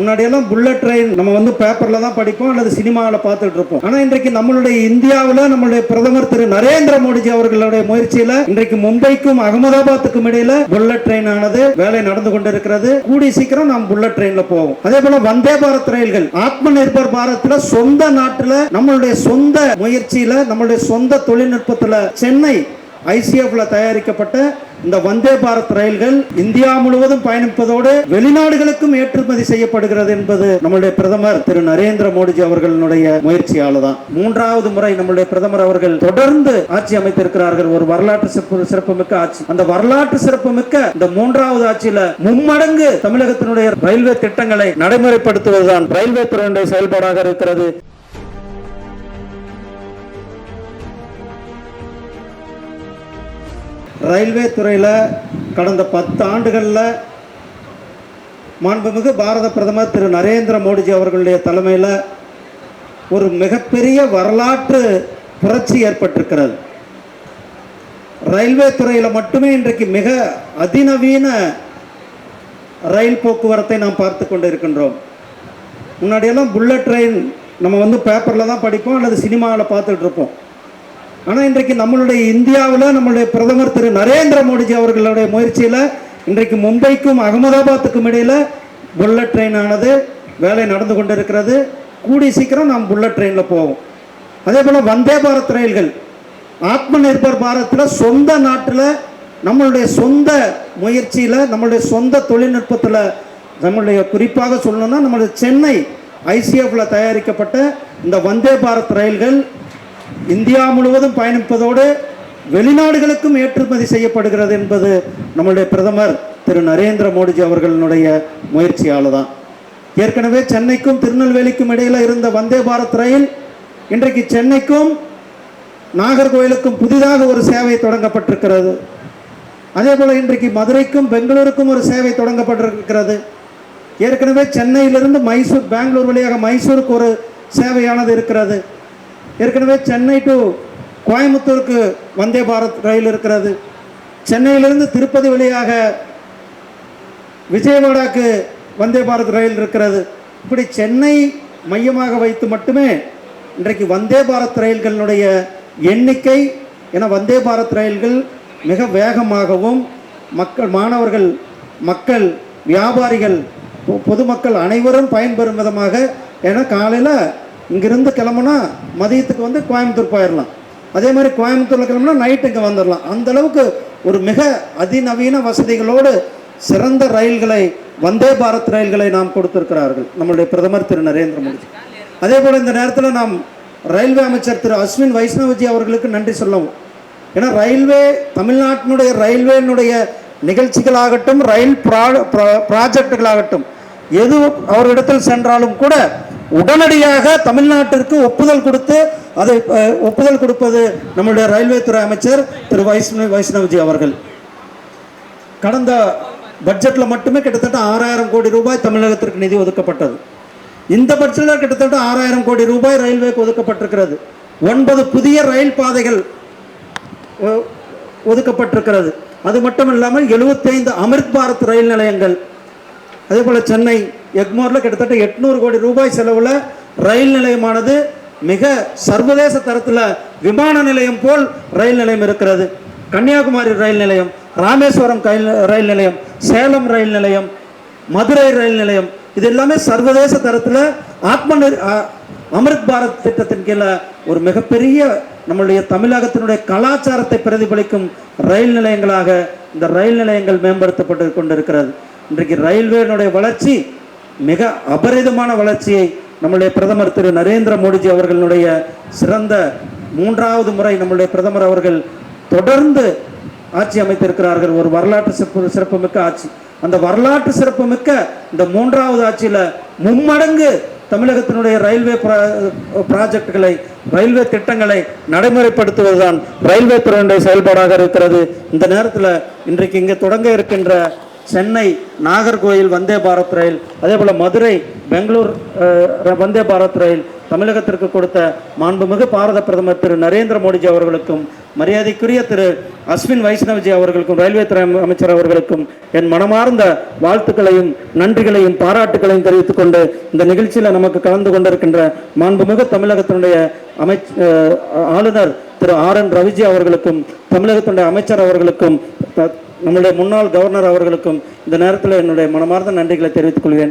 முன்னாடியெல்லாம் bullet train நம்ம வந்து பேப்பரில் தான் படிப்போம் அல்லது சினிமாவில் பார்த்துட்டு இருப்போம். ஆனால் இன்றைக்கு நம்மளுடைய இந்தியாவில் நம்மளுடைய பிரதமர் திரு நரேந்திர மோடிஜி அவர்களுடைய முயற்சியில் இன்றைக்கு மும்பைக்கும் அகமதாபாத்துக்கும் இடையில புல்லட் ட்ரெயின் ஆனது வேலை நடந்து கொண்டிருக்கிறது. கூடி சீக்கிரம் நாம் புல்லட் ட்ரெயின்ல போவோம். அதே போல வந்தே பாரத் ரயில்கள் ஆத்ம நிர்பர் பாரத்ல சொந்த நாட்டில் நம்மளுடைய சொந்த முயற்சியில நம்மளுடைய சொந்த தொழில்நுட்பத்தில் சென்னை ஐசிஎஃப்ல தயாரிக்கப்பட்ட இந்த வந்தே பாரத் ரயில்கள் இந்தியா முழுவதும் பயணிப்பதோடு வெளிநாடுகளுக்கும் ஏற்றுமதி செய்யப்படுகிறது என்பது நம்முடைய பிரதமர் திரு நரேந்திர மோடிஜி அவர்களுடைய முயற்சியால தான் மூன்றாவது முறை நம்முடைய பிரதமர் அவர்கள் தொடர்ந்து ஆட்சி அமைத்திருக்கிறார்கள். ஒரு வரலாற்று சிறப்பு சிறப்புமிக்க ஆட்சி. அந்த வரலாற்று சிறப்புமிக்க இந்த மூன்றாவது ஆட்சியில மும்மடங்கு தமிழகத்தினுடைய ரயில்வே திட்டங்களை நடைமுறைப்படுத்துவதுதான். ரயில்வே துறையினுடைய செயல்பாடாக இருக்கிறது. ரயில்வே துறையில் கடந்த பத்து ஆண்டுகளில் மாண்புமிகு பாரத பிரதமர் திரு நரேந்திர மோடிஜி அவர்களுடைய தலைமையில் ஒரு மிகப்பெரிய வரலாற்று புரட்சி ஏற்பட்டிருக்கிறது. ரயில்வே துறையில் மட்டுமே இன்றைக்கு மிக அதிநவீன ரயில் போக்குவரத்தை நாம் பார்த்து கொண்டு இருக்கின்றோம் முன்னாடியெல்லாம் புல்லட் ட்ரெயின் நம்ம வந்து பேப்பரில் தான் படிப்போம் அல்லது சினிமாவில் பார்த்துட்ருப்போம் இருப்போம். ஆனால் இன்றைக்கு நம்மளுடைய இந்தியாவில் நம்மளுடைய பிரதமர் திரு நரேந்திர மோடிஜி அவர்களுடைய முயற்சியில் இன்றைக்கு மும்பைக்கும் அகமதாபாத்துக்கும் இடையில் புல்லட் ட்ரெயின் ஆனது வேலை நடந்து கொண்டிருக்கிறது. கூடி சீக்கிரம் நாம் புல்லட் ட்ரெயினில் போவோம். அதே போல் வந்தே பாரத் ரயில்கள் ஆத்ம நிர்பர் பாரத்தில் சொந்த நாட்டில் நம்மளுடைய சொந்த முயற்சியில் நம்மளுடைய சொந்த தொழில்நுட்பத்தில் நம்மளுடைய குறிப்பாக சொல்லணும்னா நம்மளுடைய சென்னை ஐசிஎஃப்ல தயாரிக்கப்பட்ட இந்த வந்தே பாரத் ரயில்கள் இந்தியா முழுவதும் பயணிப்பதோடு வெளிநாடுகளுக்கும் ஏற்றுமதி செய்யப்படுகிறது என்பது நம்மளுடைய பிரதமர் திரு நரேந்திர மோடிஜி அவர்களுடைய முயற்சியால் தான் ஏற்கனவே சென்னைக்கும் திருநெல்வேலிக்கும் இடையில் இருந்த வந்தே பாரத் ரயில் இன்றைக்கு சென்னைக்கும் நாகர்கோயிலுக்கும் புதிதாக ஒரு சேவை தொடங்கப்பட்டிருக்கிறது. அதே போல் இன்றைக்கு மதுரைக்கும் பெங்களூருக்கும் ஒரு சேவை தொடங்கப்பட்டிருக்கிறது. ஏற்கனவே சென்னையிலிருந்து மைசூர் பெங்களூர் வழியாக மைசூருக்கு ஒரு சேவையானது இருக்கிறது. ஏற்கனவே சென்னை டு கோயம்புத்தூருக்கு வந்தே பாரத் ரயில் இருக்கிறது. சென்னையிலிருந்து திருப்பதி வழியாக விஜயவாடாக்கு வந்தே பாரத் ரயில் இருக்கிறது. இப்படி சென்னை மையமாக வைத்து மட்டுமே இன்றைக்கு வந்தே பாரத் ரயில்களினுடைய எண்ணிக்கை என வந்தே பாரத் ரயில்கள் மிக வேகமாகவும் மக்கள் மாணவர்கள் மக்கள் வியாபாரிகள் பொ- பொதுமக்கள் அனைவரும் பயன்பெறும் விதமாக ஏன்னா காலையில் இங்கிருந்து கிளம்புனா மதியத்துக்கு வந்து கோயம்புத்தூர் போயிடலாம் அதே மாதிரி கோயம்புத்தூரில் கிளம்புனா நைட்டு இங்கே வந்துடலாம் அந்தளவுக்கு ஒரு மிக அதிநவீன வசதிகளோடு சிறந்த ரயில்களை வந்தே பாரத் ரயில்களை நாம் கொடுத்திருக்கிறார்கள் நம்மளுடைய பிரதமர் திரு நரேந்திர மோடி. அதே போல் இந்த நேரத்தில் நாம் ரயில்வே அமைச்சர் திரு அஸ்வின் வைஷ்ணவஜி அவர்களுக்கு நன்றி சொல்லவும். ஏன்னா ரயில்வே தமிழ்நாட்டினுடைய ரயில்வேனுடைய நிகழ்ச்சிகளாகட்டும் ரயில் ப்ரா- ப்ராஜெக்டுகளாகட்டும் எது அவரிடத்தில் சென்றாலும் கூட உடனடியாக தமிழ்நாட்டிற்கு ஒப்புதல் கொடுத்து அதை ஒப்புதல் கொடுப்பது நம்முடைய ரயில்வே துறை அமைச்சர் திரு வைஷ்ணவ் வைஷ்ணவ்ஜி அவர்கள். கடந்த பட்ஜெட்டில் மட்டுமே கிட்டத்தட்ட ஆறாயிரம் கோடி ரூபாய் தமிழகத்திற்கு நிதி ஒதுக்கப்பட்டது. இந்த பட்ஜெட்டில் கிட்டத்தட்ட ஆறாயிரம் கோடி ரூபாய் ரயில்வேக்கு ஒதுக்கப்பட்டிருக்கிறது. ஒன்பது புதிய ரயில் பாதைகள் ஒதுக்கப்பட்டிருக்கிறது. அது மட்டும் இல்லாமல் 75 அமிர்த் பாரத் ரயில் நிலையங்கள் அதே போல் சென்னை எக்மோரில் கிட்டத்தட்ட எட்நூறு கோடி ரூபாய் செலவில் ரயில் நிலையமானது மிக சர்வதேச தரத்தில் விமான நிலையம் போல் ரயில் நிலையம் இருக்கிறது. கன்னியாகுமரி ரயில் நிலையம் ராமேஸ்வரம் ரயில் நிலையம் சேலம் ரயில் நிலையம் மதுரை ரயில் நிலையம் இது எல்லாமே சர்வதேச தரத்தில் ஆத்ம அமிர்த் பாரத் திட்டத்தின் கீழே ஒரு மிகப்பெரிய நம்மளுடைய தமிழகத்தினுடைய கலாச்சாரத்தை பிரதிபலிக்கும் ரயில் நிலையங்களாக இந்த ரயில் நிலையங்கள் மேம்படுத்தப்பட்டு கொண்டிருக்கிறது. இன்றைக்கு ரயில்வேனுடைய வளர்ச்சி மிக அபரிதமான வளர்ச்சியை நம்முடைய பிரதமர் திரு நரேந்திர மோடிஜி அவர்களுடைய சிறந்த மூன்றாவது முறை நம்முடைய பிரதமர் அவர்கள் தொடர்ந்து ஆட்சி அமைத்திருக்கிறார்கள். ஒரு வரலாற்று சிறப்பு சிறப்புமிக்க ஆட்சி. அந்த வரலாற்று சிறப்புமிக்க இந்த மூன்றாவது ஆட்சியில் மும்மடங்கு தமிழகத்தினுடைய ரயில்வே ப்ரா- ப்ராஜெக்டுகளை ரயில்வே திட்டங்களை நடைமுறைப்படுத்துவதுதான் ரயில்வே துறையினுடைய செயல்பாடாக இருக்கிறது. இந்த நேரத்தில் இன்றைக்கு இங்கே தொடங்க இருக்கின்ற சென்னை நாகர்கோயில் வந்தே பாரத் ரயில் அதே போல் மதுரை பெங்களூர் வந்தே பாரத் ரயில் தமிழகத்திற்கு கொடுத்த மாண்புமிகு பாரத பிரதமர் திரு நரேந்திர மோடிஜி அவர்களுக்கும் மரியாதைக்குரிய திரு அஸ்வின் வைஷ்ணவ்ஜி அவர்களுக்கும் ரயில்வே துறை அமைச்சர் அவர்களுக்கும் என் மனமார்ந்த வாழ்த்துக்களையும் நன்றிகளையும் பாராட்டுகளையும் தெரிவித்துக் கொண்டு இந்த நிகழ்ச்சியில் நமக்கு கலந்து கொண்டிருக்கின்ற மாண்புமிகு தமிழகத்தினுடைய அமைச் ஆளுநர் திரு ஆர் என் ரவிஜி அவர்களுக்கும் தமிழகத்தினுடைய அமைச்சர் அவர்களுக்கும் த- நம்முடைய முன்னாள் கவர்னர் அவர்களுக்கும் இந்த நேரத்தில் என்னுடைய மனமார்ந்த நன்றிகளை தெரிவித்துக் கொள்வேன்